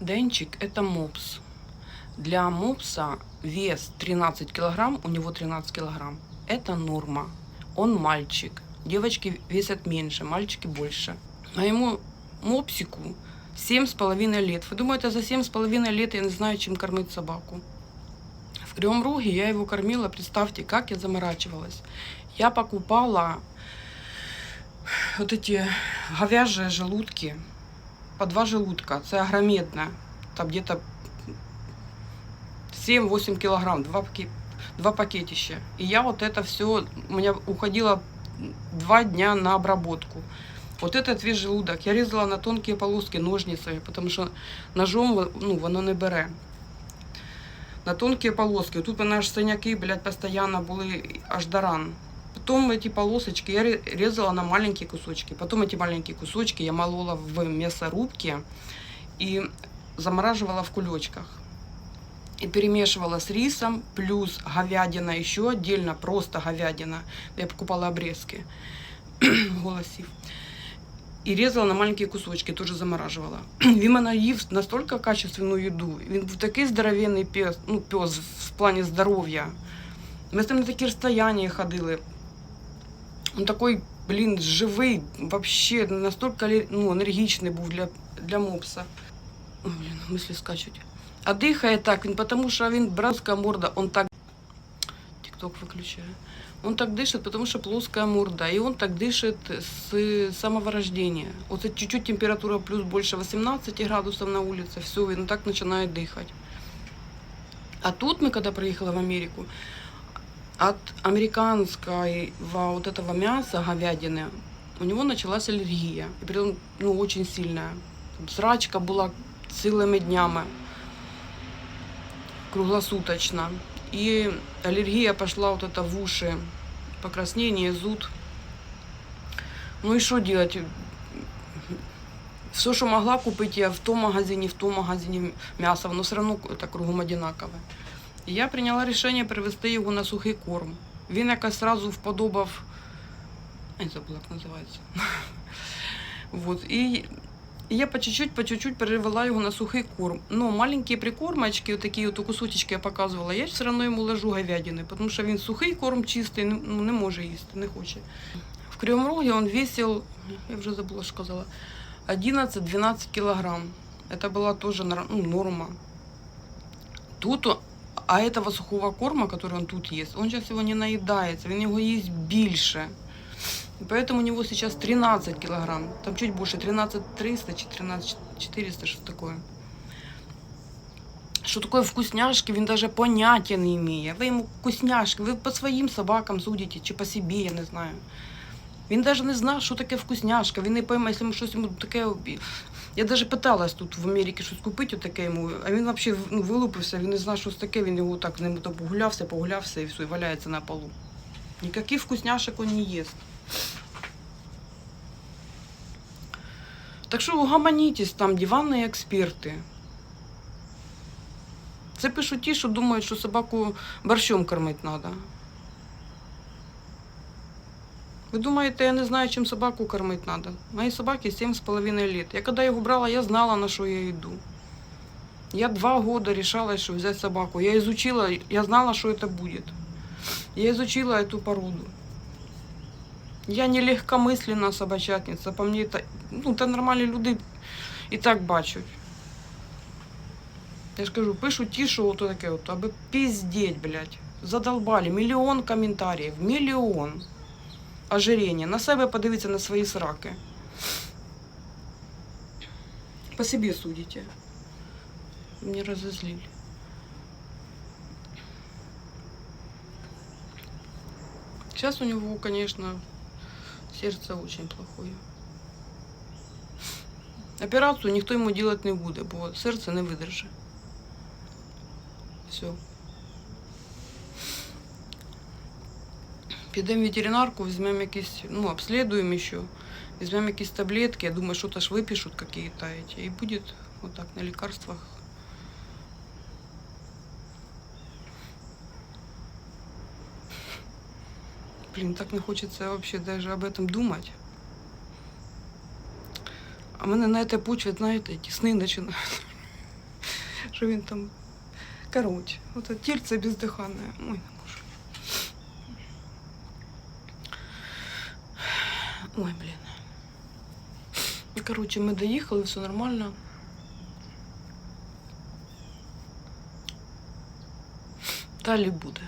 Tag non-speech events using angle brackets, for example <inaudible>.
Денчик – это мопс. Для мопса вес 13 килограмм, у него 13 килограмм. Это норма. Он мальчик. Девочки весят меньше, мальчики больше. А ему мопсику семь с половиной лет. Вы думаете, за семь с половиной лет я не знаю, чем кормить собаку? В Кривом Роге я его кормила, представьте, как я заморачивалась. Я покупала вот эти говяжьи желудки, по два желудка, це агромедна, там где-то 7-8 килограмм, два, два пакетища. И я вот это все, у меня уходило два дня на обработку. Вот этот весь желудок я резала на тонкие полоски ножницами, потому що ножом ну, воно не бере. На тонкі полоски. Тут у аж синяки, блядь, постійно були аж до ран. Потом эти полосочки я ре- резала на маленькие кусочки. Потом эти маленькие кусочки я молола в мясорубке и замораживала в кулечках. И перемешивала с рисом, плюс говядина еще отдельно, просто говядина. Я покупала обрезки <clears throat> голосів. І резала на маленькі кусочки, теж замораживала. <clears throat> Він мене їв настільки качественну їду. Він був такий здоровенний пес, ну, пес в плані здоров'я. Ми з ним на такі розстояння ходили. Він такий, блін, живий, вообще настільки алер- ну, енергічний був для, для мопса. Ой, блін, мислі скачуть. А дихає так він, тому що він братська морда, он так. Тікток виключаю. Он так дышит, потому что плоская морда. И он так дышит с самого рождения. Вот это чуть-чуть температура плюс больше 18 градусов на улице, все, он так начинает дыхать. А тут мы, когда приехали в Америку, от американского вот этого мяса, говядины, у него началась аллергия. И притом, ну, очень сильная. Там Срачка была целыми днями, круглосуточно. И аллергия пошла вот это в уши, покраснение, зуд. Ну и что делать? Все, что могла купить я в том магазине, в том магазине мясо, но все равно это кругом одинакове. Я прийняла рішення перевести його на сухий корм. Він якось сразу вподобав. Я забула, як називається. <laughs> Вот. І я по чуть-чуть, по чуть-чуть перевела його на сухий корм. Но маленькі прикормочки, вот такі от кусочки я показувала, я все одно йому ложу говядини, тому що він сухий корм чистий, не- ну, не може їсти, не хоче. В Кривом Роге он весил, я вже забула, що сказала, 11-12 килограмм. Это была тоже ну, норма. Тут, а этого сухого корма, который он тут ест, он сейчас его не наедается, он его есть більше. И поэтому у него сейчас 13 килограмм. Там чуть больше, 13 300, 13 400, что такое. Що таке вкусняшки, він даже поняття не имеє. Ви йому вкусняшки, ви по своїм собакам судите, чи по собі, я не знаю. Він навіть не знав, що таке вкусняшка. Він не пойме, якщо йому щось йому таке. я навіть питалась тут в Америці щось купити таке йому, а він взагалі ну, вилупився, він не знав, що таке, він його так з ним то погулявся, погулявся і все, і валяється на полу. Никаких вкусняшек он не ест. Так що угомонітесь там, диванні експерти. Це пишуть ті, що думають, що собаку борщом кормити треба. Ви думаєте, я не знаю, чим собаку кормити треба? Моїй собаці 7,5 лет. Я коли його брала, я знала, на що я йду. Я два года решала, что взять собаку. Я изучила, я знала, что это будет. Я изучила эту породу. Я не легкомысленна собачатниця. По мені та, ну, та нормальні люди і так бачать. Я ж кажу, пишуть ті, що ото таке, от, аби піздеть, блядь. Задолбали. Мільйон коментарів. Мільйон. Ожирення. На себе подивіться на свої сраки. По собі судите. Меня разозлили. Сейчас у него, конечно, сердце очень плохое. Операцию никто ему делать не буде, бо серце не видержить. Все. Підемо в ветеринарку, візьмемо якісь, ну, обслідуємо ще, візьмемо якісь таблетки, я думаю, що-то ж випишуть какие-то эти, и будет вот так на лекарствах Блин, так не хочется вообще даже об этом думать. А мене на этой почве, знаєте, ті сни починають. <laughs> що він там. Коротше, оце тільце бездиханне. Ой, Ой, блін. Коротше, ми доїхали, все нормально. Далі буде.